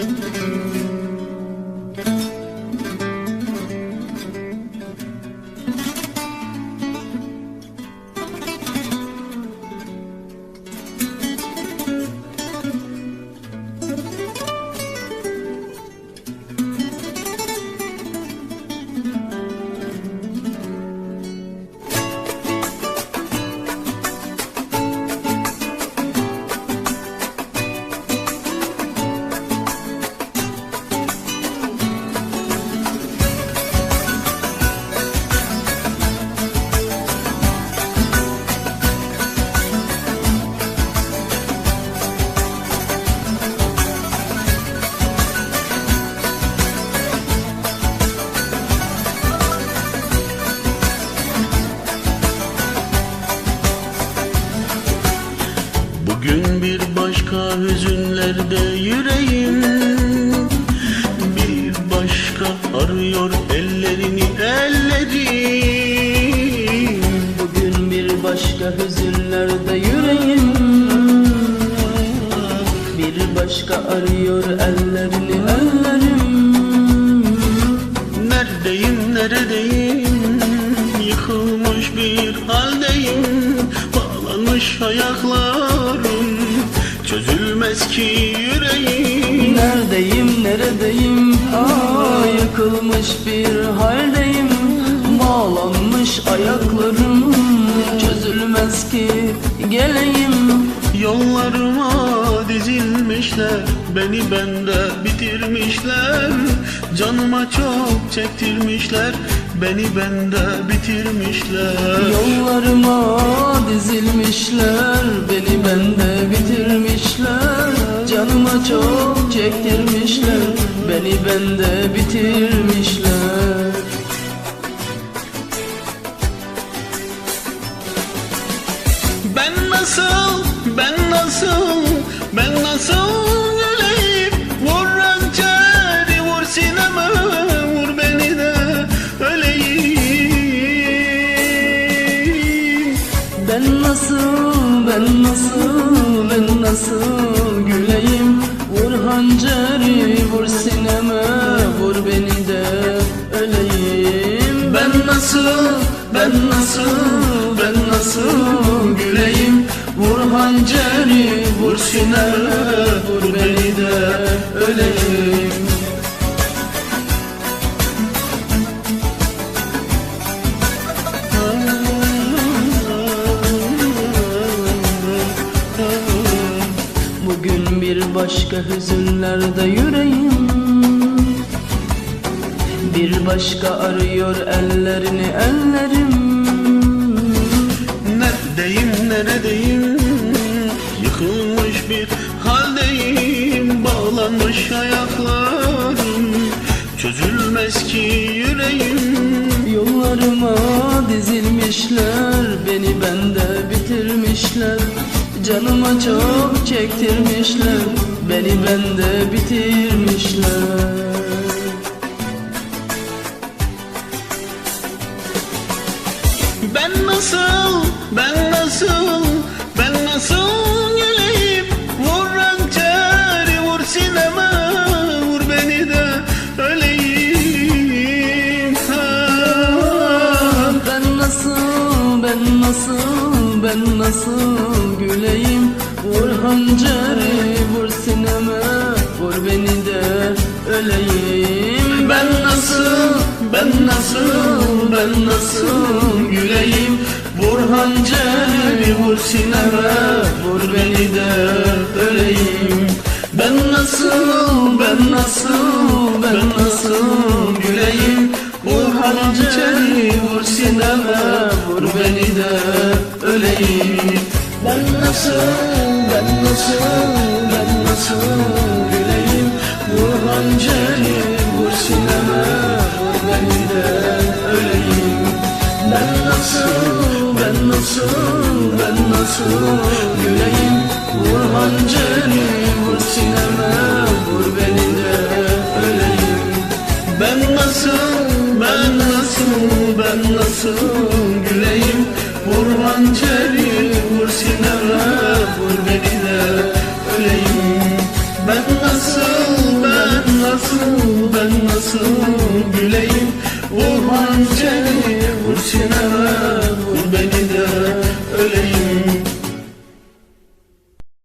Bugün bir başka hüzünlerde yüreğim. Bir başka arıyor ellerini ellerim. Bugün bir başka hüzünlerde yüreğim. Bir başka arıyor ellerini ellerim Ki yüreğim. Neredeyim neredeyim? Aa, yıkılmış bir haldeyim. Bağlanmış ayaklarım. Çözülmez ki geleyim. Yollarıma dizilmişler Beni bende bitirmişler. Canıma çok çektirmişler Beni bende bitirmişler. Yollarıma dizilmişler Beni bende Bende bitirmişler. Ben nasıl, ben nasıl, ben nasıl güleyim? Vur hançeri, vur sineme, vur beni de öleyim. Ben nasıl, ben nasıl, ben nasıl Ben nasıl, ben nasıl, ben nasıl güleyim? Vur hanceri, vur sineme, vur beni de öleyim. Bugün bir başka hüzünlerde yüreğim Bir başka arıyor ellerini ellerim. Neredeyim, neredeyim? Yıkılmış bir haldeyim Bağlanmış ayaklarım. Çözülmez ki yüreğim. Yollarıma dizilmişler Beni bende bitirmişler. Canıma çok çektirmişler Beni bende bitirmişler Ben nasıl, ben nasıl, ben nasıl geleyim Vur hançeri, vur sineme, vur beni de öleyim. Ha. Ben nasıl, ben nasıl, ben nasıl güleyim? Vur hanceri, vur sineme, vur beni de öleyim. Ben nasıl, ben nasıl, ben nasıl güleyim? Vur hançeri, vur sineme, vur beni de öleyim. Ben nasıl, ben nasıl, ben nasıl güleyim? Vur hançeri, vur sineme, vur beni de öleyim. Ben nasıl, ben nasıl, nasıl, ben nasıl? Güleyim Vur hançeri, vur sineme, vur beni de öleyim. Ben nasıl, ben nasıl, ben nasıl? Güleyim Vur hançeri, vur sineme, beni de öleyim. Ben nasıl, ben nasıl ben nasıl? Güleyim Vur hançeri vur sineme